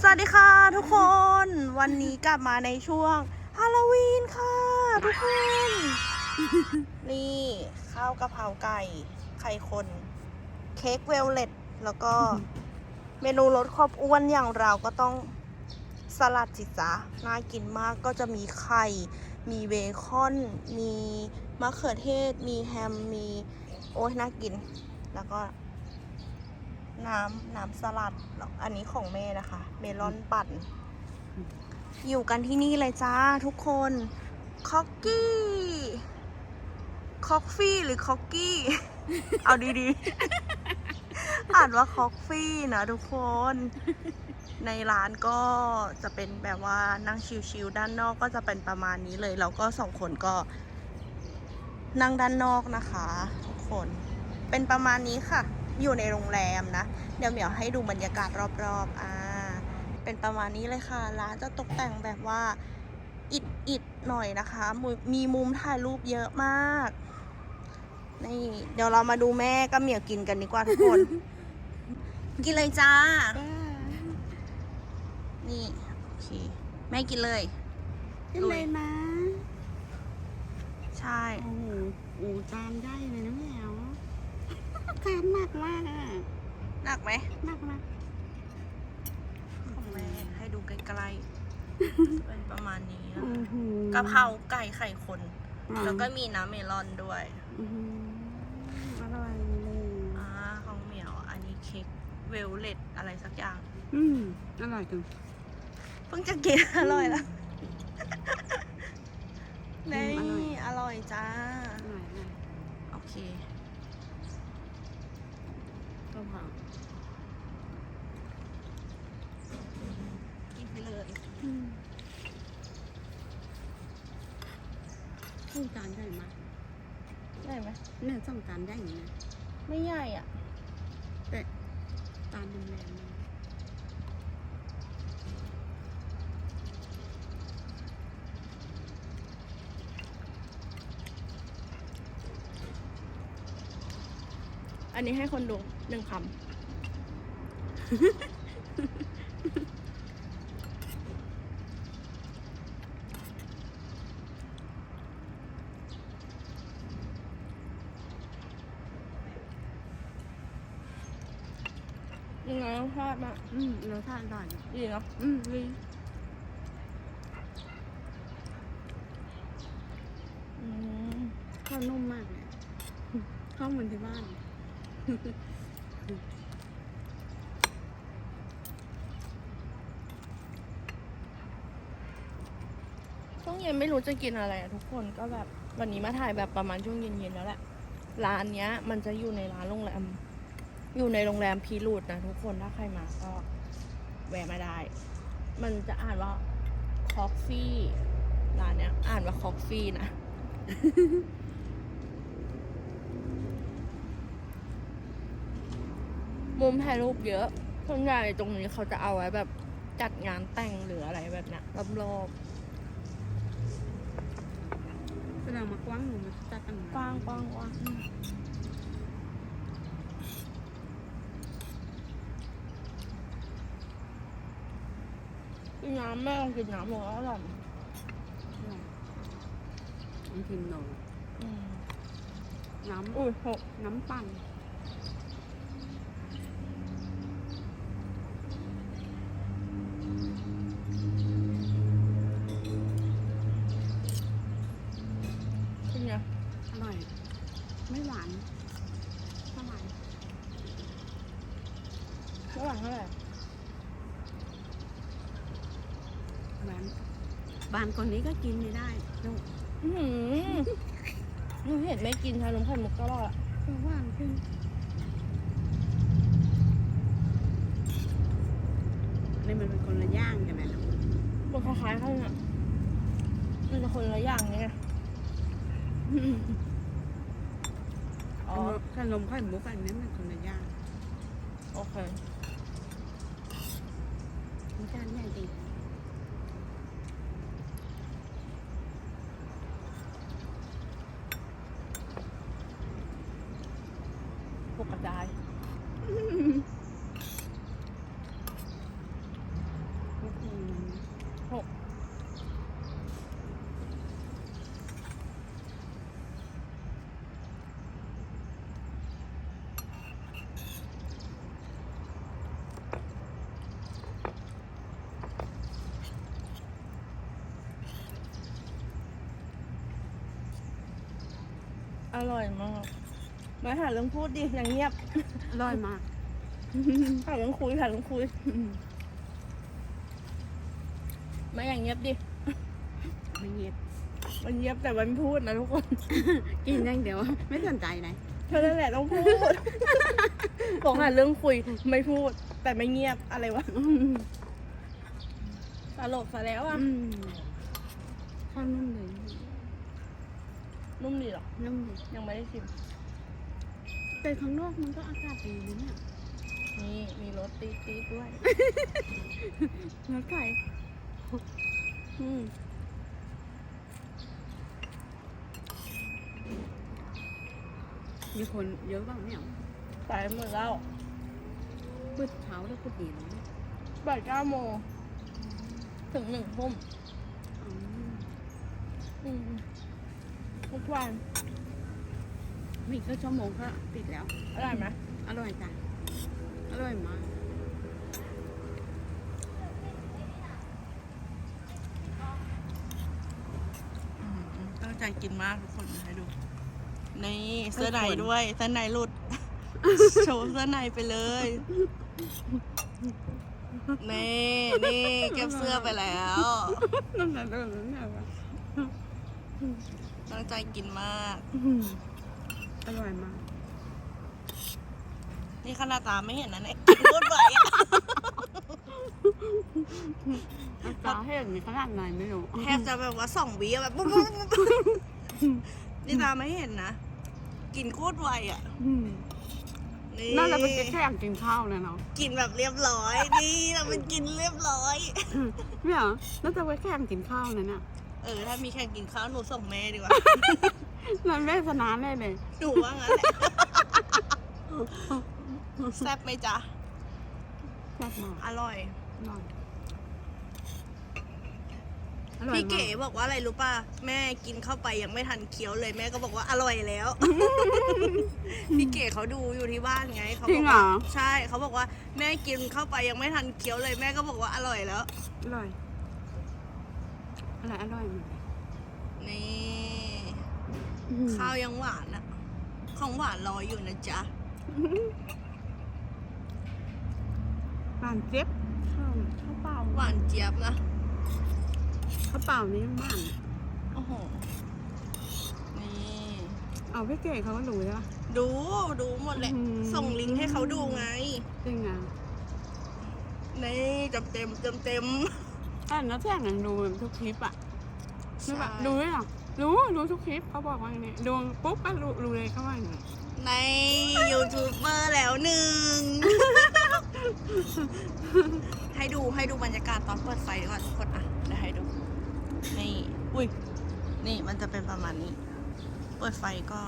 สวัสดีค่ะทุกคน วันนี้กลับมาในช่วงฮาโลวีนค่ะ ทุกคน นี่ข้าวกะเพราไก่ ไข่คน เค้กเวลเลตแล้วก็เมนูรสครอบอ้วนอย่างเราก็ต้องสลัดสิจ๊ะน่ากินมากก็จะมีไข่ มีเบคอน มีมะเขือเทศ มีแฮม มี โอ้ยน่ากิน แล้วก็ น้ำน้ำสลัดแล้วอันนี้ของแม่นะคะ เมลอนปั่น อยู่กันที่นี่เลยจ้าทุกคนคอกกี้คอกฟี่หรือคอกกี้ เอาดีๆ อ่านว่าคอกฟี่นะทุกคน ในร้านก็จะเป็นแบบว่านั่งชิลๆด้านนอกก็จะเป็นประมาณนี้เลย แล้วก็สองคนก็ นั่งด้านนอกนะคะ ทุกคน เป็นประมาณนี้ค่ะ อยู่ในโรงแรมนะ เดี๋ยวเหมียวให้ดูบรรยากาศรอบๆ อ่า เป็นประมาณนี้เลยค่ะ ร้านจะตกแต่งแบบว่าอิดอิดๆหน่อยนะคะมุมีมุมถ่ายรูปเยอะมาก นี่ เดี๋ยวเรามาดูแม่กับเหมียวกินกันดีกว่าทุกคน กินเลยจ้า นี่ โอเค แม่กินเลยขึ้นเลยนะ ใช่ โอ้โหโอ้จานได้เลยนะแมานหนักมากหนักไหมหนักมากของแม่ให้ดูใกล้ๆเป็นประมาณนี้นะกะเพราไก่ไข่คน แล้วก็มีน้ำเมลอนด้วยอื้อร่อยเลยอ่าของเหมียว อันนี้เค้กเวลเลตอะไรสักอย่าง อืมอร่อยจังเพิ่งจะกินอร่อยแล้วนี่อร่อยอร่อยจ้า โอเค กะเพรากินไปเลยอืมสู้จานได้ไหมได้ไหมเนี่ยสองจานได้อยู่นะไม่ใหญ่อะ แต่จานแรงๆนะอันนี้ให้คนดู หนึ่งคำยังไงต้องพลาดมากอืมรสชาติอร่อยดีเนาะอืมดีอืมข้าวนุ่มมากเลยข้าวเหมือนที่บ้าน ช่วงเย็นไม่รู้จะกินอะไรอะทุกคนก็แบบวันนี้มาถ่ายแบบประมาณช่วงเย็นๆแล้วแหละร้านเนี้ย มันจะอยู่ในร้านโรงแรม อยู่ในโรงแรมพีรูดนะทุกคนถ้าใครมาก็แวะมาได้ มันจะอ่านว่าคอฟฟี่ร้านเนี้ย อ่านว่าคอฟฟี่นะมุมถ่ายรูปเยอะส่วนใหญ่ตรงนี้เขาจะเอาไว้แบบจัดงานแต่งหรืออะไรแบบนี้รอบๆ แสดงมากว้างหนูมันจะตั้งกว้างกว้างกว้างกินน้ำแม่ลองกินน้ำหมดแล้วอร่อยน้ำพิมพ์หนูอืมน้อุ้ยหกำน้ำปั่นเป็นไง อร่อย ไม่หวานเท่าไหร่ ระหว่างเท่าไหร่ หวานบานคนนี้ก็กินไม่ได้ลูกอื้อหือหนูเห็นไม่กินชานมไข่มุกตลอดอะก็หวานขึ้นนี่มันเป็นคนละย่างใช่ไหมลูกมันคล้ายๆกันอะมันจะคนละอย่างไงอ๋อขนมไข่มุกอันนี้มันคนละย่าง โอเค มันจานใหญ่จริง ปกกระจาย หก อร่อยมากมาหาเรื่องพูดดิอย่างเงียบ อร่อยมากหาเรื่องคุยหาเรื่องคุยมาอย่างเงียบดิไม่เงียบมันเงียบแต่มันพูดนะทุกคน กินอย่างเดียวไม่สนใจไหนเธอนั่นแหละต้องพูดบอกหาเรื่องคุยไม่พูด แต่ไม่เงียบอะไรวะตลกซะแล้วอะอืมข้าวนุ่มเลย นุ่มดีเหรอ นุ่มเลยยังไม่ได้ชิม แต่ข้างนอกมันก็อากาศดีนะเนี่ยนี่มีรสตีตีดๆด้วยเนื้อไก่อืมมีคนเยอะบ้างเนี่ยสายหมดแล้วพืชเช้าแล้วพืชเย็นเนี่ยบ่ายเก้าโมงถึงหนึ่งทุ่มอืมอืม ทุกวันไม่อีกสักชั่วโมงก็ปิดแล้ว อร่อยไหมอร่อยจ้ะอร่อยมากอืมตั้งใจกินมากทุกคนให้ดู นี่เสื้อในด้วยเสื้อในหลุด โชว์เสื้อในไปเลย นี่นี่เก็บเสื้อไปแล้ว นั่นแหละนั่นแหละนั่นแหละ ตั้งใจกินมาก อร่อยมาก นี่ขนาดตาไม่เห็นนะเนี่ยพูดไหวอะตาเห็นมีขนาดไหนไม่รู้แทบจะแบบว่าสองวิอะแบบปุ๊บปุ๊บปุ๊บปุ๊บนี่ตาไม่เห็นนะกินโคตรไวอะอืมนี่น่าจะเป็นแค่อยากกินข้าวเลยเนาะกินแบบเรียบร้อยนี่เราเป็นกินเรียบร้อยเนี่ยน่าจะไปแค่อยากกินข้าวนะเนี่ย เออถ้ามีแข่งกินข้าวหนูส่งแม่ดีกว่านั่นแม่ชนะแน่เลยหนูว่างั้นแหละแซ่บไหมจ๊ะ แซ่บมากอร่อยอร่อยอร่อยพี่มาเก๋บอกว่าอะไรรู้ป่ะ แม่กินเข้าไปยังไม่ทันเคี้ยวเลยแม่ก็บอกว่าอร่อยแล้ว พี่เก๋เขาดูอยู่ที่บ้านไงเขาจริบงอกเหรว่าอใช่เขาบอกว่าแม่กินเข้าไปยังไม่ทันเคี้ยวเลยแม่ก็บอกว่าอร่อยแล้ว อร่อย อร่อยอร่อยมากนี่อืมข้าวยังหวานอะของหวานรออยู่นะจ๊ะหวานเจ็บข้าวข้าวเปล่าหวานเจี๊ยบนะข้าวเปล่านี่บ้านโอ้โหนี่เอาพี่เก๋เขาก็รู้ใช่ปะดูดูหมดเลยอืมส่งลิงก์ให้เขาดูไงจริงอะนี่เต็มเต็มเต็มเต็มอ่านแล้วแจ้งหนังดูทุกคลิปอะ ๆรู้ปะใช่ดูด้วยเหรอรู้รู้ทุกคลิปเขาบอกว่าอย่างนี้ดูปุ๊บก็รู้รู้เลยเขาว่าอย่างนี้ในยูทูบเบอร์แล้วหนึ่ง ให้ดูให้ดูบรรยากาศตอนเปิดไฟดีกว่าทุกคนอะเดี๋ยวให้ดู นี่ อุ้ย นี่มันจะเป็นประมาณนี้ เปิดไฟก็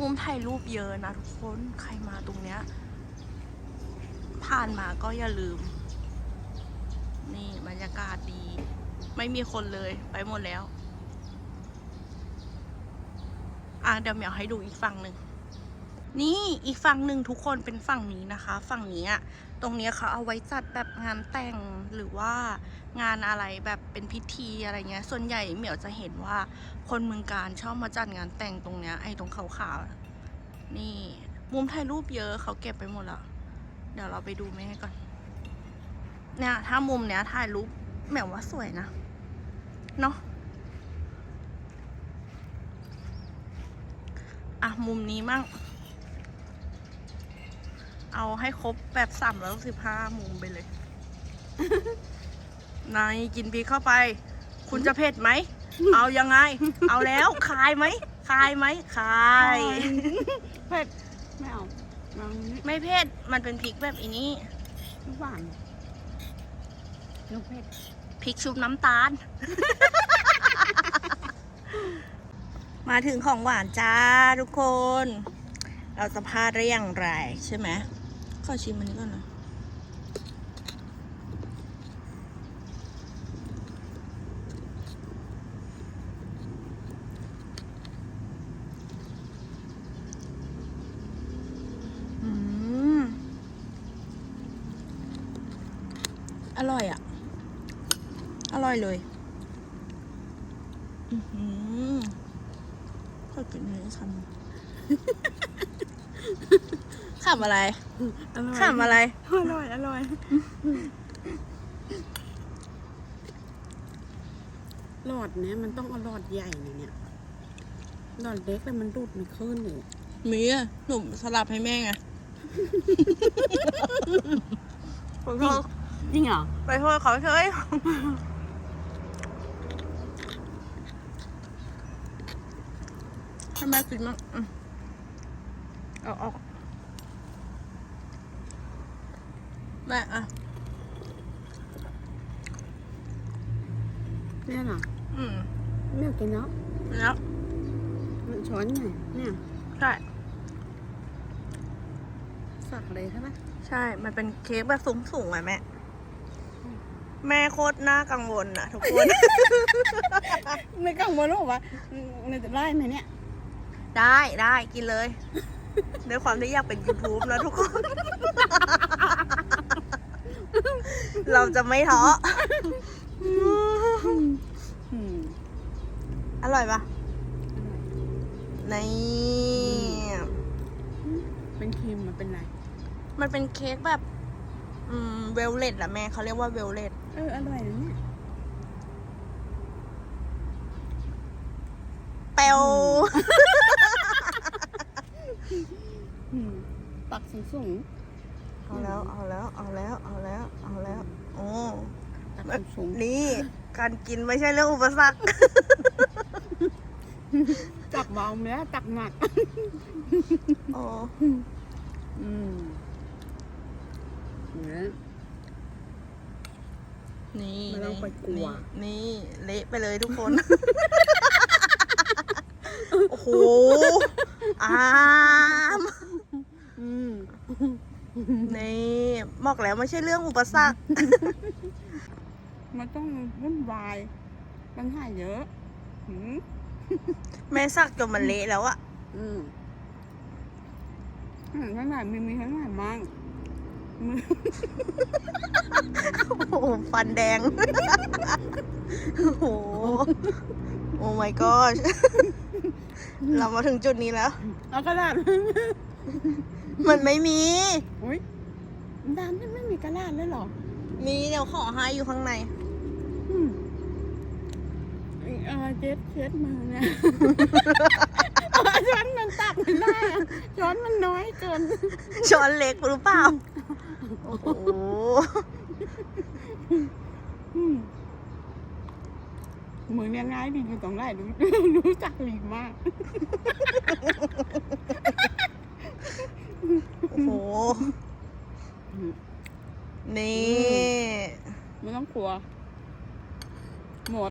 มุมถ่ายรูปเยอะนะทุกคน ใครมาตรงเนี้ย ผ่านมาก็อย่าลืม นี่บรรยากาศดี ไม่มีคนเลยไปหมดแล้ว อะเดี๋ยวเหมียวให้ดูอีกฝั่งหนึ่งนี่อีกฝั่งหนึ่งทุกคนเป็นฝั่งนี้นะคะ ฝั่งนี้อะตรงนี้เขาเอาไว้จัดแบบงานแต่งหรือว่างานอะไรแบบเป็นพิธีอะไรเงี้ย ส่วนใหญ่เหมียวจะเห็นว่าคนเมืองการชอบมาจัดงานแต่งตรงเนี้ยไอ้ตรงขาวๆนี่มุมถ่ายรูปเยอะเขาเก็บไปหมดแล้ว เดี๋ยวเราไปดูแม่ก่อน เนี่ย ถ้ามุมเนี้ยถ่ายรูปแหมวว่าสวยนะ เนาะอะ มุมนี้มั่ง เอาให้ครบแบบสามร้อยสิบห้ามุมไปเลย นายกินพริกเข้าไป คุณจะเผ็ดไหม เอายังไง เอาแล้ว คายไหม คายไหม คาย เผ็ดไม่เอาลองนี้ ไม่เผ็ดมันเป็นพริกแบบอีนี้หวานลูกเผ็ดพริกชุบน้ำตาล มาถึงของหวานจ้าทุกคน เราจะพลาดได้อย่างไรใช่ไหมขอชิมอันนี้ก่อนนะ อืม อ ร่อยอะ อร่อยเลยอือหือขอกินเนื้อคำขำอะไรอร่อยขำอะไร อร่อย อร่อย หลอดเนี้ยมันต้องเอาหลอดใหญ่หน่อยเนี่ย หลอดเล็กแล้วมันดูดไม่ขึ้นเลยมีอะหนุ่มสลับให้แม่ไงไปโทษ จริงเหรอ ไปโทษเขาเฉยให้แม่กินมั้งอืมเอาออกแม่อะเนี่ยเหรออืมไม่อยากกินแล้วแล้วมันช้อนไงเนี่ย ใช่ สักเลยใช่ไหม ใช่ มันเป็นเค้กแบบสูงๆอะแม่ แม่โคตรน่ากังวลนะทุกคน ไม่กังวลหรอกว่ามันจะได้ไหมเนี่ยได้ได้กินเลยด้วยความที่อยากเป็น YouTube นะทุกคน เราจะไม่ท้ออืมอร่อยปะนี่เป็นครีมมันเป็นไร มันเป็นเค้กแบบ อืม เวลเลตอะแม่เขาเรียกว่าเวลเลต เอออร่อยนะเนี่ยเปลวอืมปักสูงสูงเอาแล้วเอาแล้วเอาแล้วเอาแล้วเอาแล้วโอ้ๆปักสูงสูงนี่ การกินไม่ใช่เรื่องอุปสรรคๆตักเบาไหมล่ะตักหนักโอ้อืมเนี่ย นี่ไม่ต้องไปกลัวนี่นี่ เละไปเลยทุกคน โอ้โห อามอืมนี่บอกแล้วไม่ใช่เรื่องอุปสรรค มันต้องวุ่นวายปัญหาเยอะอืมแม่สักจนมันเละแล้วอะอืมอาหารข้างในมีมีข้างในมั่ง มือ โอ้โหฟันแดง โอ้โห โอ้ my god เรามาถึงจุดนี้แล้ว เอากระดาษมันไม่มี อุ้ยด้านนี้ไม่มีกระดาษเลยเหรอ มีเดี๋ยวขอให้อยู่ข้างในอืมเออเจ็ดเจ็ดมือเนี่ยเอาช้อนมันตักไม่ได้อะช้อนมันน้อยเกิน ช้อนเล็กหรือเปล่า โอ้เหมือนยังไงดิอยู่ตรงไหนรู้รู้จักดีมาก โอ้โห นี่ ไม่ต้องกลัว